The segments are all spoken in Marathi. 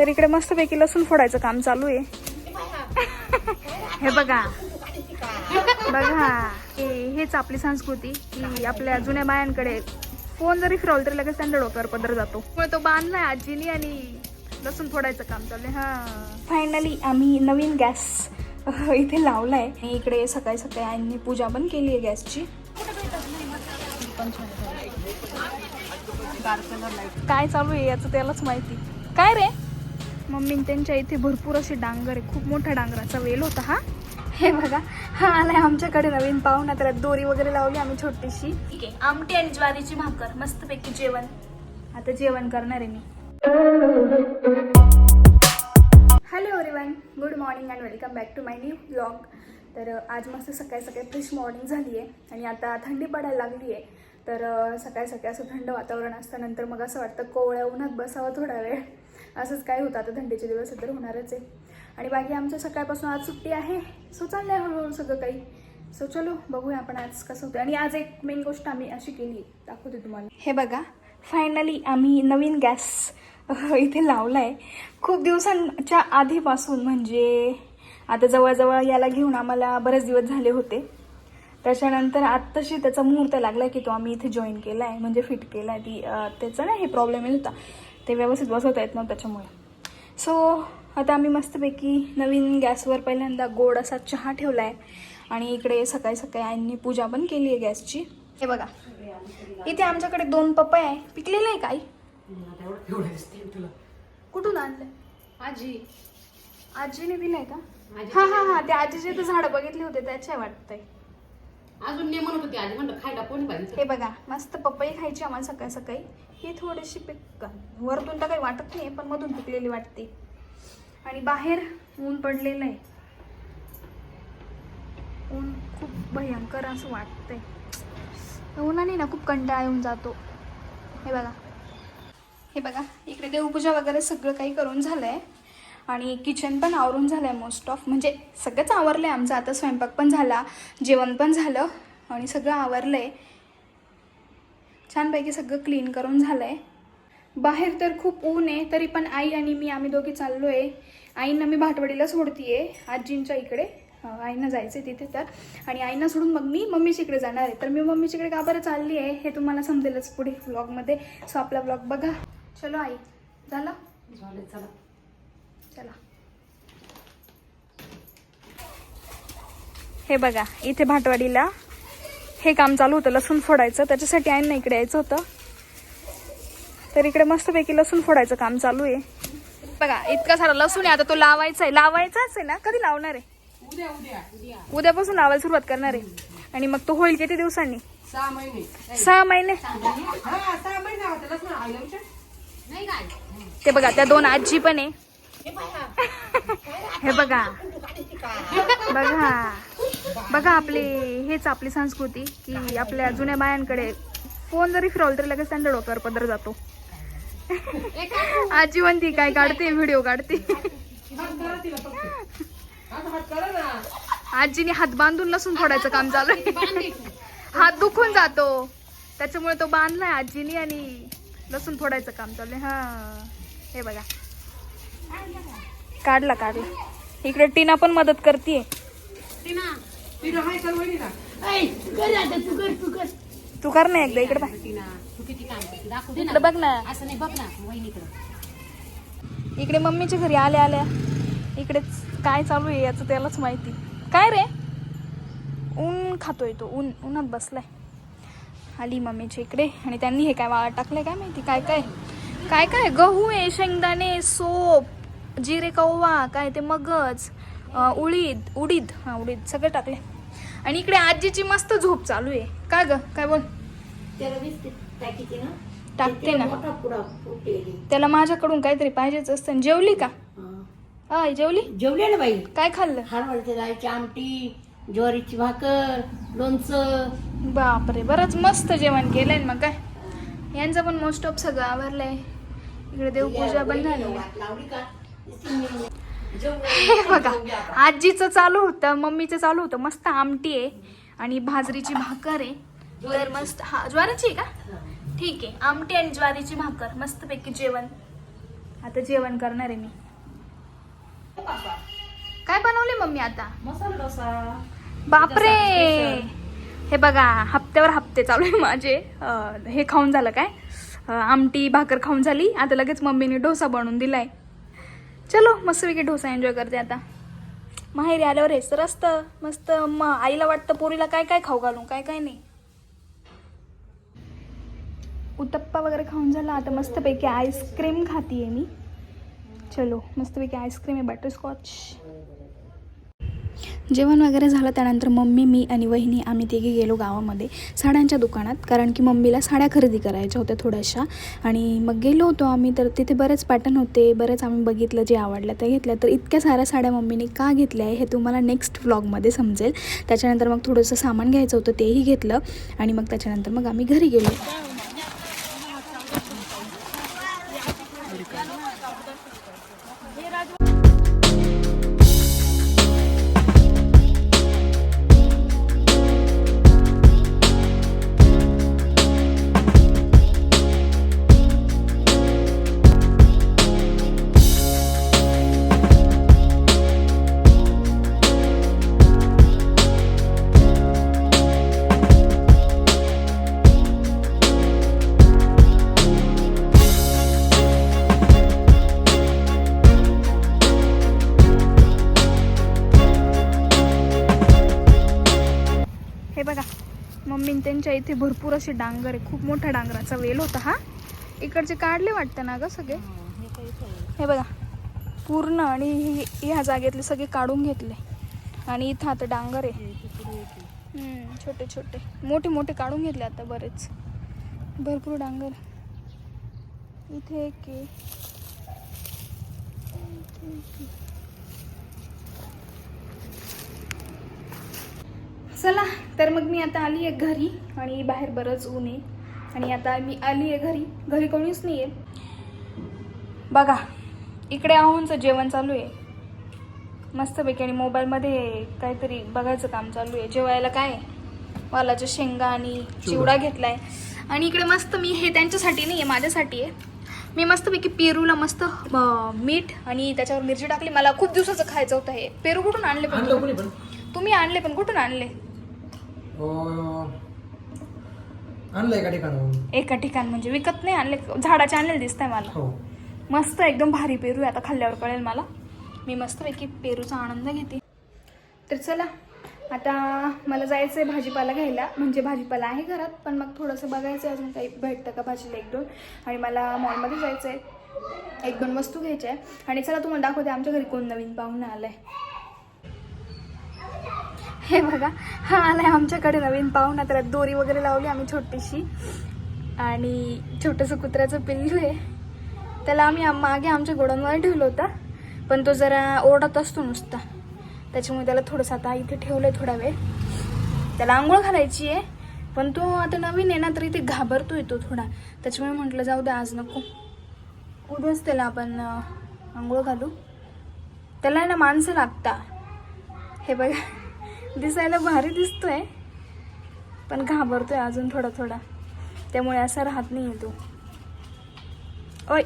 तर इकडे मस्तपैकी लसूण फोडायचं काम चालू आहे. हे बघा. बघा हे हेच आपली संस्कृती की आपल्या जुन्या बायांकडे फोन जरी फिरवलं तरी लगेच त्यांच्या डोक्यावर पदर जातो. मग तो बांधलाय आजीनी आणि लसूण फोडायचं काम चाललंय हा. फायनली आम्ही नवीन गॅस इथे लावलाय. आणि इकडे सकाळी सकाळी आईंनी पूजा पण केली आहे गॅसची काय चालू आहे याचं त्यालाच माहिती. काय रे? मम्मी त्यांच्या इथे भरपूर अशी डांगर आहे. खूप मोठा डांगराचा वेल होता हा. हे बघा हा आलाय आमच्याकडे नवीन पाहुणा. त्याला दोरी वगैरे लावली आम्ही छोटीशी. ठीक आहे आमटी आणि ज्वारीची भाकर. मस्तपैकी जेवण. आता जेवण करणार आहे मी. Hello everyone good morning and welcome back to my new blog तर आज मस्त सकाळी सकाळी फ्रेश मॉर्निंग झाली आहे. आणि आता थंडी पडायला लागली आहे. तर सकाळी सकाळी असं थंड वातावरण असतं नंतर मग असं वाटतं कोवळ्या उन्हात बसावं थोडा वेळ. असंच काय होतं. आता थंडीचे दिवस तर होणारच आहे. आणि बाकी आमच्या सकाळपासून आज सुट्टी आहे. सो चाललंय हळूहळू सगळं काही. सो चलो बघूया आपण आज कसं होतं. आणि आज एक मेन गोष्ट आम्ही अशी केली. दाखवते तुम्हाला. हे बघा फायनली आम्ही नवीन गॅस इथे लावला आहे खूप दिवसांच्या आधीपासून म्हणजे आता जवळजवळ याला घेऊन आम्हाला बरेच दिवस झाले होते. त्याच्यानंतर आत्ताशी त्याचा मुहूर्त लागला की तो आम्ही इथे जॉईन केला आहे म्हणजे फिट केला आहे ती त्याचा ना हे प्रॉब्लेम येत होता. ते व्यवस्थित बसवता येत नव्हतं त्याच्यामुळे. सो आता आम्ही मस्तपैकी नवीन गॅसवर पहिल्यांदा गोड असा चहा ठेवला आहे आणि इकडे सकाळी सकाळी आईंनी पूजा पण केली आहे गॅसची. हे बघा. इथे आमच्याकडे दोन पपई आहे. पिकलेलं आहे काही कुठून आणलं आजी. आजीने दिलंय का? हा हा हा. ते आजीचे तर झाडं बघितली होते. त्याच्या वाटतंय. अजून ने म्हणत होती आधी म्हणलं खायला कोणी पाहिजे हे बघा मस्त पपई खायची आम्हाला सकाळी सकाळी. ही थोडीशी पिक वरतून तर काही वाटत नाही पण मधून पिकलेली वाटते. आणि बाहेर ऊन पडलेलं आहे. ऊन खूप भयंकर असं वाटतंय. उन्हाने ना खूप कंटाळा येऊन जातो. हे बघा. हे बघा इकडे देवपूजा वगैरे सगळं काही करून झालंय. आणि किचन पण आवरून झालं आहे मोस्ट ऑफ म्हणजे सगळंच आवरलं आहे आमचं. आता स्वयंपाक पण झाला जेवण पण झालं आणि सगळं आवरलं आहे छानपैकी सगळं क्लीन करून झालं आहे बाहेर तर खूप ऊन आहे तरी पण आई आणि मी आम्ही दोघी चाललो आहे आईंना मी भाटवाडीला सोडतीये आजींच्या इकडे. आईनं जायचं आहे तिथे तर. आणि आईना सोडून मग मी मम्मीच्या इकडे जाणार आहे. तर मी मम्मीच्या इकडे का बरं चालली आहे हे तुम्हाला समजेलच पुढे व्लॉगमध्ये सो आपला व्लॉग बघा. चलो आई झालं? झालं चला. चला. हे बघा इथे भाटवाडीला हे काम चालू होतं लसूण फोडायचं. त्याच्यासाठी आहे ना इकडे यायचं होतं. तर इकडे मस्तपैकी लसूण फोडायचं काम चालू आहे. बघा इतका सारा लसूण आहे आता तो लावायचा आहे. लावायचाच आहे ना? कधी लावणार आहे? उद्या उद्या उद्या उद्यापासून लावायला सुरुवात करणार आहे. आणि मग तो होईल किती दिवसांनी? सहा महिने. ते बघा त्या दोन आजी पण आहे. हे बघा. बघा. बघा आपली हेच आपली संस्कृती की आपल्या जुन्या बायांकडे फोन जरी फिरवलं तरी लगेच त्यांच्या डोक्यावर पदर जातो. आजी म्हणती काय काढते व्हिडिओ काढते. हात आजीने हात बांधून लसून फोडायचं काम चालू आहे. हात दुखून जातो. त्याच्यामुळे तो बांधलाय आजीनी आणि लसूण फोडायचं काम चालू आहे. हा. हे बघा. काढला काढला. इकडे टीना पण मदत करते तू कर ना एकदा इकडे इकडे बघ ना. असं नाही बघ ना वहिनीकडं. इकडे मम्मीच्या घरी आल्या आल्या. इकडे काय चालू आहे याचं त्यालाच माहिती. काय रे? ऊन खातोय तो ऊन उन्हात बसलाय. आली मम्मीच्या इकडे. आणि त्यांनी हे काय वाळत टाकलंय काय माहिती? काय काय? काय काय? गहू आहे शेंगदाणे सोप. जिरे कव्वा काय ते मगज उडीद उडीद हा उडीद सगळं टाकले. आणि इकडे आजीची मस्त झोप चालू आहे. काय ग? काय बोल? टाकते ना. त्याला माझ्याकडून काहीतरी पाहिजेच असतं. जेवली का? अय जेवली? जेवले ना बाई. काय खाल्लं? हरभऱ्याच्या डाळीची आमटी ज्वारीची भाकर लोणचं. बापरे बरंच मस्त जेवण केलंय मग काय? यांचं पण मोस्ट ऑफ सगळं आवरलंय. इकडे देवपूजा पण झाली हे बघा आजीचं चालू होतं मम्मीचं चालू होतं. मस्त आमटी आहे आणि भाजरीची भाकर आहे. तर मस्त हा ज्वारीची आहे का? ठीक आहे आमटी आणि ज्वारीची भाकर. मस्तपैकी जेवण. आता जेवण करणार आहे मी. काय बनवले मम्मी आता? मसाला डोसा. बापरे! हे बघा हप्त्यावर हप्ते चालू आहे माझे. हे खाऊन झालं काय? आमटी भाकर खाऊन झाली. आता लगेच मम्मीने डोसा बनवून दिलाय. चलो मस्तपैकी डोसा एन्जॉय करते आता. माहेरी आल्यावर हेच तर असतं मस्त मग आईला वाटतं पोरीला काय काय खाऊ घालू काय काय नाही. उत्तप्पा वगैरे खाऊन झाला आता मस्तपैकी आईस्क्रीम खातीये मी. चलो मस्तपैकी आईस्क्रीम आहे बटरस्कॉच जेवण वगैरे झालं त्यानंतर मम्मी मी आणि वहिनी आम्ही तिघे गेलो गावामध्ये साड्यांच्या दुकानात. कारण की मम्मीला साड्या खरेदी करायच्या होत्या थोड्याशा. आणि मग गेलो होतो आम्ही तर तिथे बरेच पॅटर्न होते बरेच आम्ही बघितलं जे आवडलं ते घेतलं तर इतक्या साऱ्या साड्या मम्मीने का घेतल्या आहे हे तुम्हाला नेक्स्ट व्लॉगमध्ये समजेल. त्याच्यानंतर मग थोडंसं सामान घ्यायचं होतं तेही घेतलं. आणि मग त्याच्यानंतर मग आम्ही घरी गेलो. त्यांच्या इथे भरपूर असे डांगर आहे. खूप मोठा डांगराचा वेल होता हा. इकडचे काढले वाटतं ना ग सगळे? हे बघा. पूर्ण आणि ह्या जागेतले सगळे काढून घेतले. आणि इथं आता डांगर आहे. हम्म, छोटे छोटे. मोठे मोठे काढून घेतले आता बरेच. भरपूर डांगर. इथे एक आहे. इथे एक आहे. चला तर मग मी आता आली आहे घरी आणि बाहेर बरंच ऊन आहे. आणि आता मी आली आहे घरी. घरी कोणीच नाही आहे बघा इकडे आहोंचं जेवण चालू आहे. मस्तपैकी आणि मोबाईलमध्ये काहीतरी बघायचं काम चालू आहे. जेवायला काय? आहे? वालाच्या शेंगा आणि चिवडा घेतलाय. आणि इकडे मस्त मी हे त्यांच्यासाठी नाही आहे माझ्यासाठी आहे. मी मस्तपैकी पेरूला मस्त मीठ आणि त्याच्यावर मिरची टाकली. मला खूप दिवसाचं खायचं होतं हे. पेरू कुठून आणले पण? तुम्ही आणले पण कुठून आणले? आणलं एका ठिकाणाहून. एका ठिकाण म्हणजे विकत नाही आणले झाडाचे आणलेले दिसत आहे मला. हो. मस्त एकदम भारी पेरू आहे आता खाल्ल्यावर कळेल मला. मी मस्तपैकी पेरूचा आनंद घेते. तर चला आता मला जायचं आहे भाजीपाला घ्यायला. म्हणजे भाजीपाला आहे घरात पण मग थोडंसं बघायचं आहे अजून काही भेटतं का भाजीला एक दोन. आणि मला मॉलमध्ये जायचं आहे एक दोन वस्तू घ्यायच्या आहे. आणि चला तुम्हाला दाखवते आमच्या घरी कोण नवीन पाहुणं आलं आहे हे बघा हा आहे आमच्याकडे नवीन पाहुणा त्याला दोरी वगैरे लावली आम्ही छोटीशी. आणि छोटंसं कुत्र्याचं पिल्लू आहे. त्याला आम्ही मागे आमच्या गोडांवर ठेवलं होतं पण तो जरा ओरडत असतो नुसता. त्याच्यामुळे त्याला थोडंसं आता इथे ठेवलं आहे थोडा वेळ. त्याला आंघोळ घालायची आहे पण तो आता नवीन आहे ना तर इथे घाबरतो तो थोडा. त्याच्यामुळे म्हटलं जाऊ दे आज नको. उद्याच त्याला आपण आंघोळ घालू. त्याला आहे ना माणसं लागता. हे बघा. दिसायला भारी दिसतोय. पण घाबरतोय अजून थोडा थोडा. त्यामुळे असा राहत नाही तो. ओय.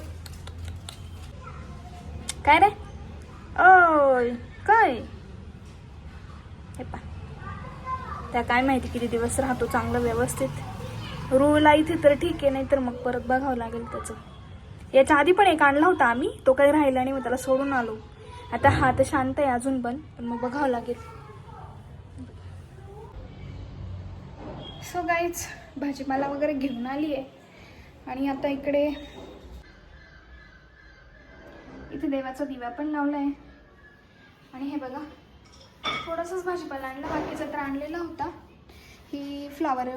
काय रे? ओय काय? हे पा त्या काय माहिती किती दिवस राहतो चांगलं व्यवस्थित. रूला इथे तर ठीक आहे नाही तर मग परत बघावं लागेल त्याचं. याच्या आधी पण एक आणला होता आम्ही तो काही राहिला नाही मग त्याला सोडून आलो. आता हा तर शांत आहे अजून पण पण मग बघावं लागेल. सो गाईच भाजीपाला वगैरे घेऊन आली आहे आणि आता इकडे इथे देवाचा दिवा पण लावला आहे आणि हे बघा थोडंसंच भाजीपाला आणला. बाकीचं तर आणलेला होता. ही फ्लावर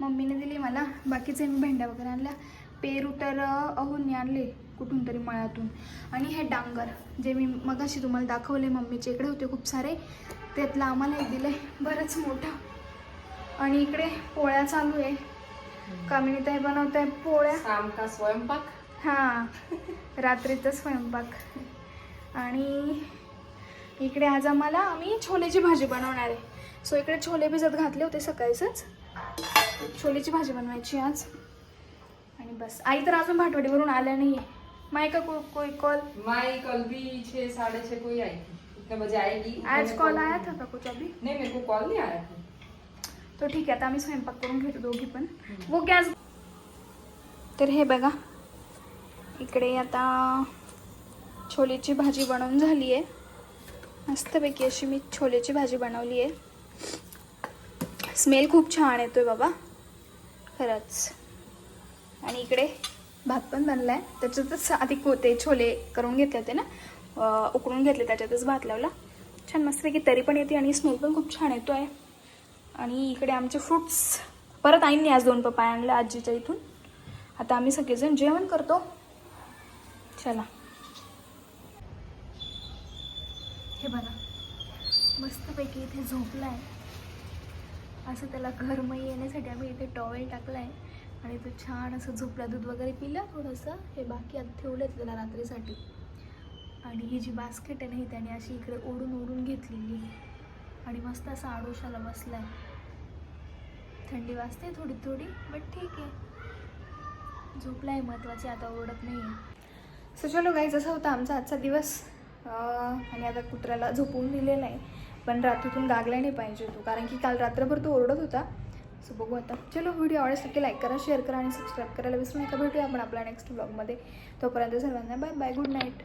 मम्मीने दिली मला. बाकीचे मी भेंड्या वगैरे आणल्या. पेरू तर अहून आणले कुठून तरी मळ्यातून. आणि हे डांगर जे मी मगाशी तुम्हाला दाखवले मम्मीचे इकडे होते खूप सारे. त्यातलं आम्हाला एक दिलं आहे बरंच मोठं. आणि इकडे पोळ्या चालू आहे. कामिनीताई बनवत आहे पोळ्या. का स्वयंपाक. हां रात्रीचा स्वयंपाक. आणि इकडे आज आम्हाला आम्ही छोलेची भाजी बनवणार आहे. सो इकडे छोले भिजत घातले होते सकाळीच छोलेची भाजी बनवायची आज. आणि बस. आई तर अजून भाटवडीवरून आल्या नाही आहे माई का को, कोई कॉल माई कल भी छह साढ़े छह को ही आई थी. कितने बजे आएगी. आज कॉल आया। था का कुछ अभी? नहीं मेरे को कॉल नहीं आया था. तो ठीक आहे आता आम्ही स्वयंपाक करून घेतो दोघी पण. वो गॅस तर हे बघा इकडे आता छोलेची भाजी बनवून झाली आहे. मस्तपैकी अशी मी छोलेची भाजी बनवली आहे. स्मेल खूप छान येतोय बाबा खरंच. आणि इकडे भात पण बनला आहे त्याच्यातच आधी कोते छोले करून घेतले होते ना? उकळून घेतले त्याच्यातच भात लावला. छान मस्तपैकी तरी पण येते आणि स्मेल पण खूप छान येतो आहे आणि इकडे आमचे फ्रुट्स परत आईंनी आज दोन पपाय आणले आजीच्या इथून. आता आम्ही सगळेजण जेवण करतो. चला. हे बघा. मस्तपैकी इथे झोपला आहे असं त्याला घरमही येण्यासाठी आम्ही इथे टॉवेल टाकला आहे आणि तो छान असं झोपला दूध वगैरे पिलं थोडंसं. हे बाकी आता ठेवलं त्याला रात्रीसाठी. आणि ही जी बास्केट आहे ना ही त्याने अशी इकडे ओढून ओढून घेतलेली. आणि मस्त असा आडोशाला बसलाय. थंडी वाजते थोडी थोडी बट ठीक आहे. झोपला आहे महत्वाची आता ओरडत नाही आहे सो चलो गाईज असा होता आमचा आजचा दिवस. आणि आता कुत्र्याला झोपून दिलेला आहे. पण रात्रीतून गागला नाही पाहिजे तो कारण की काल रात्रभर तो ओरडत होता. सो बघू आता. चलो व्हिडिओ आवडल्यास नक्की लाईक करा शेअर करा आणि सबस्क्राईब करायला विसरू नका. भेटूया आपण आपल्या नेक्स्ट ब्लॉगमध्ये तोपर्यंत सर्वांना बाय बाय गुड नाईट